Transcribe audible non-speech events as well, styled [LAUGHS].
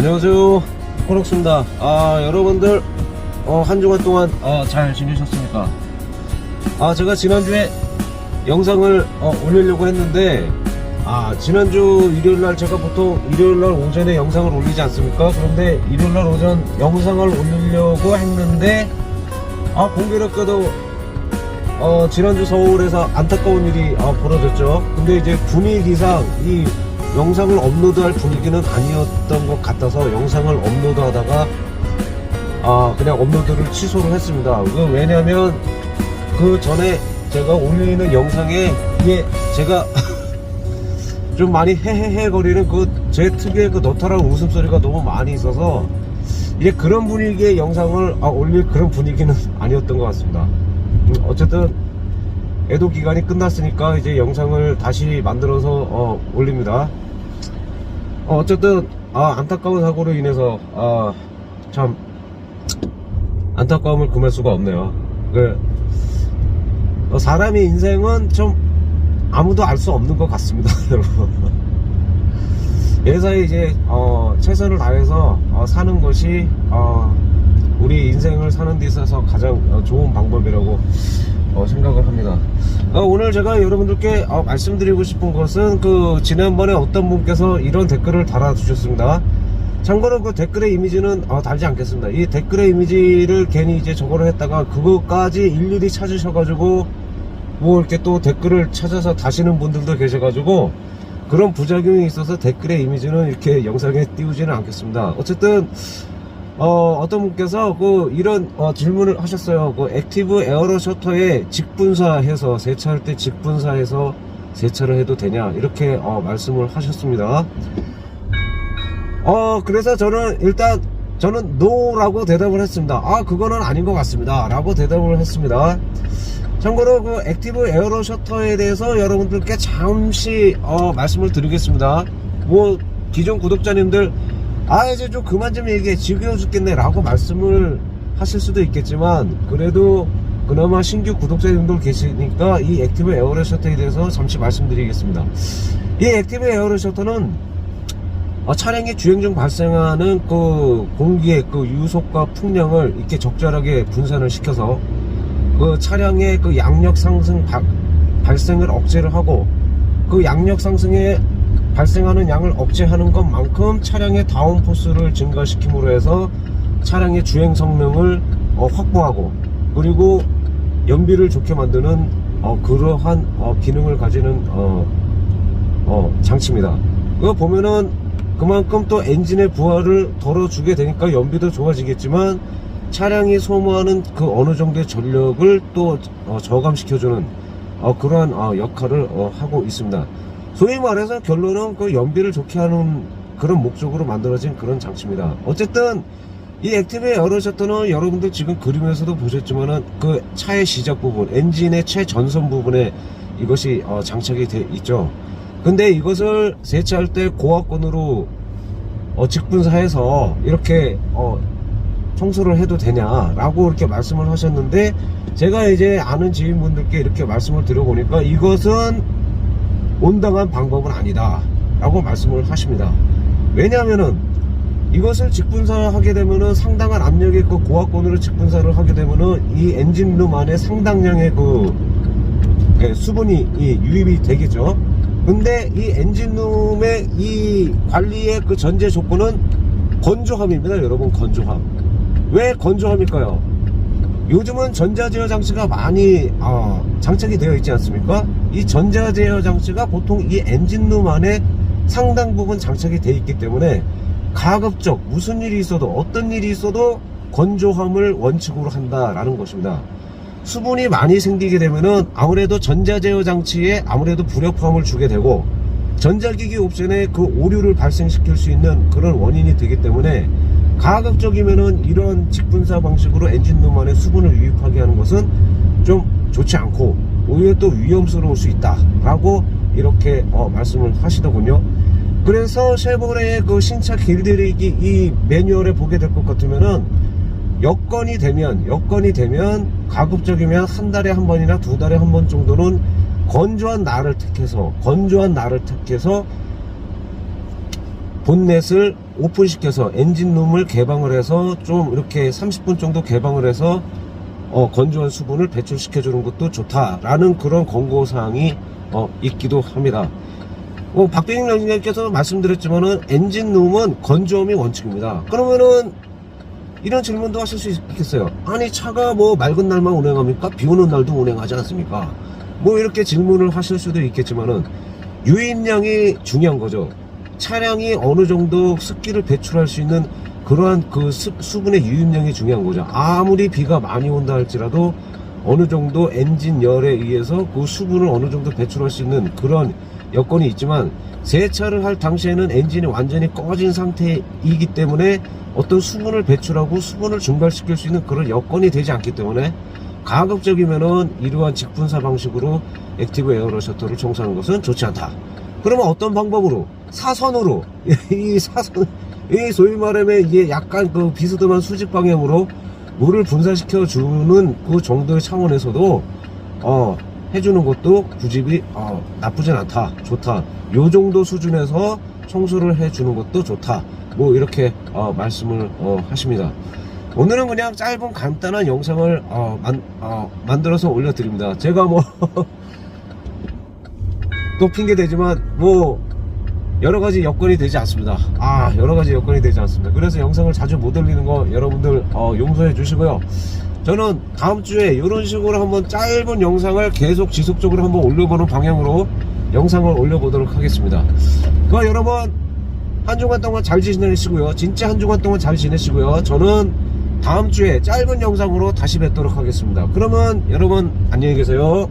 안녕하세요. 코록스입니다. 아 여러분들 어, 한 주간 동안 어, 잘 지내셨습니까? 아 제가 지난주에 영상을 어, 올리려고 했는데 아 지난주 일요일날 제가 보통 일요일날 오전에 영상을 올리지 않습니까? 그런데 일요일날 오전 영상을 올리려고 했는데 아 공교롭게도 어, 지난주 서울에서 안타까운 일이 어, 벌어졌죠. 근데 이제 분위기상 이 영상을 업로드할 분위기는 아니었던 것 같아서 영상을 업로드 하다가 아 그냥 업로드를 취소를 했습니다. 그 왜냐면 그 전에 제가 올리는 영상에 이게 제가 [LAUGHS] 좀 많이 헤헤헤 거리는 그 제 특유의 그 너탈한 웃음소리가 너무 많이 있어서 이제 그런 분위기의 영상을 아, 올릴 그런 분위기는 [LAUGHS] 아니었던 것 같습니다. 음, 어쨌든 애도 기간이 끝났으니까 이제 영상을 다시 만들어서 어, 올립니다. 어, 어쨌든 아, 안타까운 사고로 인해서 아, 참 안타까움을 금할 수가 없네요. 그 어, 사람의 인생은 좀 아무도 알 수 없는 것 같습니다, [LAUGHS] 여러분. 예사에 이제 어, 최선을 다해서 어, 사는 것이 어, 우리 인생을 사는 데 있어서 가장 어, 좋은 방법이라고 어, 생각을 합니다. 어, 오늘 제가 여러분들께 어, 말씀드리고 싶은 것은 그 지난번에 어떤 분께서 이런 댓글을 달아주셨습니다. 참고로 그 댓글의 이미지는 어, 달지 않겠습니다. 이 댓글의 이미지를 괜히 이제 저거를 했다가 그거까지 일일이 찾으셔가지고 뭐 이렇게 또 댓글을 찾아서 다시는 분들도 계셔가지고 그런 부작용이 있어서 댓글의 이미지는 이렇게 영상에 띄우지는 않겠습니다. 어쨌든 어, 떤 분께서 그 이런 어, 질문을 하셨어요. 그 액티브 에어로 셔터에 직분사해서 세차할 때 직분사해서 세차를 해도 되냐 이렇게 어, 말씀을 하셨습니다. 어 그래서 저는 일단 저는 노라고 대답을 했습니다. 아 그거는 아닌 것 같습니다. 라고 대답을 했습니다. 참고로 그 액티브 에어로 셔터에 대해서 여러분들께 잠시 어, 말씀을 드리겠습니다. 뭐 기존 구독자님들 아 이제 좀 그만 좀 얘기해 지겨워 죽겠네 라고 말씀을 하실 수도 있겠지만 그래도 그나마 신규 구독자님들 계시니까 이 액티브 에어로 셔터에 대해서 잠시 말씀드리겠습니다. 이 액티브 에어로 셔터는 어, 차량의 주행 중 발생하는 그 공기의 그 유속과 풍량을 이렇게 적절하게 분산을 시켜서 그 차량의 그 양력 상승 바- 발생을 억제를 하고 그 양력 상승에 발생하는 양을 억제하는 것만큼 차량의 다운 포스를 증가시킴으로 해서 차량의 주행 성능을 어, 확보하고 그리고 연비를 좋게 만드는 어, 그러한 어, 기능을 가지는 어, 어, 장치입니다. 이거 보면은 그만큼 또 엔진의 부하를 덜어주게 되니까 연비도 좋아지겠지만 차량이 소모하는 그 어느 정도의 전력을 또 어, 저감시켜주는 어, 그러한 어, 역할을 어, 하고 있습니다. 소위 말해서 결론은 그 연비를 좋게 하는 그런 목적으로 만들어진 그런 장치입니다. 어쨌든 이 액티브 에어로 셔터는 여러분들 지금 그림에서도 보셨지만은 그 차의 시작 부분, 엔진의 최전선 부분에 이것이 어, 장착이 돼 있죠. 근데 이것을 세차할 때 고압권으로 어, 직분사해서 이렇게 어, 청소를 해도 되냐라고 이렇게 말씀을 하셨는데 제가 이제 아는 지인분들께 이렇게 말씀을 드려보니까 이것은 온당한 방법은 아니다 라고 말씀을 하십니다. 왜냐하면은 이것을 직분사하게 되면은 상당한 압력의 그 고압권으로 직분사를 하게 되면은 이 엔진룸 안에 상당량의 그 예, 수분이 이 유입이 되겠죠. 근데 이 엔진룸의 이 관리의 그 전제 조건은 건조함입니다 여러분. 건조함. 왜 건조함일까요? 요즘은 전자제어 장치가 많이 어, 장착이 되어 있지 않습니까? 이 전자제어 장치가 보통 이 엔진룸 안에 상당 부분 장착이 되어 있기 때문에 가급적 무슨 일이 있어도 어떤 일이 있어도 건조함을 원칙으로 한다라는 것입니다. 수분이 많이 생기게 되면은 아무래도 전자제어 장치에 아무래도 불협화음을 주게 되고 전자기기 옵션에 그 오류를 발생시킬 수 있는 그런 원인이 되기 때문에 가급적이면은 이런 직분사 방식으로 엔진룸 안에 수분을 유입하게 하는 것은 좀 좋지 않고 오히려 또 위험스러울 수 있다 라고 이렇게 어, 말씀을 하시더군요. 그래서 쉐보레의 그 신차 길들이기 이 매뉴얼에 보게 될 것 같으면은 여건이 되면 여건이 되면 가급적이면 한 달에 한 번이나 두 달에 한 번 정도는 건조한 날을 택해서 건조한 날을 택해서 본넷을 오픈시켜서 엔진룸을 개방을 해서 좀 이렇게 30분 정도 개방을 해서 어, 건조한 수분을 배출시켜 주는 것도 좋다라는 그런 권고 사항이 어, 있기도 합니다. 어, 박병익 연구님께서 말씀드렸지만은 엔진룸은 건조함이 원칙입니다. 그러면은 이런 질문도 하실 수 있겠어요. 아니 차가 뭐 맑은 날만 운행합니까? 비 오는 날도 운행하지 않습니까? 뭐 이렇게 질문을 하실 수도 있겠지만은 유입량이 중요한 거죠. 차량이 어느 정도 습기를 배출할 수 있는 그러한 그 수, 수분의 유입량이 중요한 거죠. 아무리 비가 많이 온다 할지라도 어느 정도 엔진 열에 의해서 그 수분을 어느 정도 배출할 수 있는 그런 여건이 있지만 세차를 할 당시에는 엔진이 완전히 꺼진 상태이기 때문에 어떤 수분을 배출하고 수분을 증발시킬 수 있는 그런 여건이 되지 않기 때문에 가급적이면은 이러한 직분사 방식으로 액티브 에어로 셔터를 청소하는 것은 좋지 않다. 그러면 어떤 방법으로? 사선으로. [LAUGHS] 이 사선 이 소위 말하면 이게 약간 그 비스듬한 수직 방향으로 물을 분산시켜 주는 그 정도의 차원에서도 어 해주는 것도 구집이 어, 나쁘진 않다. 좋다. 요 정도 수준에서 청소를 해주는 것도 좋다. 뭐 이렇게 어, 말씀을 어, 하십니다. 오늘은 그냥 짧은 간단한 영상을 어, 만, 어, 만들어서 올려드립니다. 제가 뭐 [LAUGHS] 또 핑계 대지만 뭐 여러 가지 여건이 되지 않습니다. 아, 여러 가지 여건이 되지 않습니다. 그래서 영상을 자주 못 올리는 거 여러분들 어, 용서해 주시고요. 저는 다음 주에 이런 식으로 한번 짧은 영상을 계속 지속적으로 한번 올려보는 방향으로 영상을 올려보도록 하겠습니다. 그럼 여러분 한 주간 동안 잘 지내시고요. 진짜 한 주간 동안 잘 지내시고요. 저는 다음 주에 짧은 영상으로 다시 뵙도록 하겠습니다. 그러면 여러분 안녕히 계세요.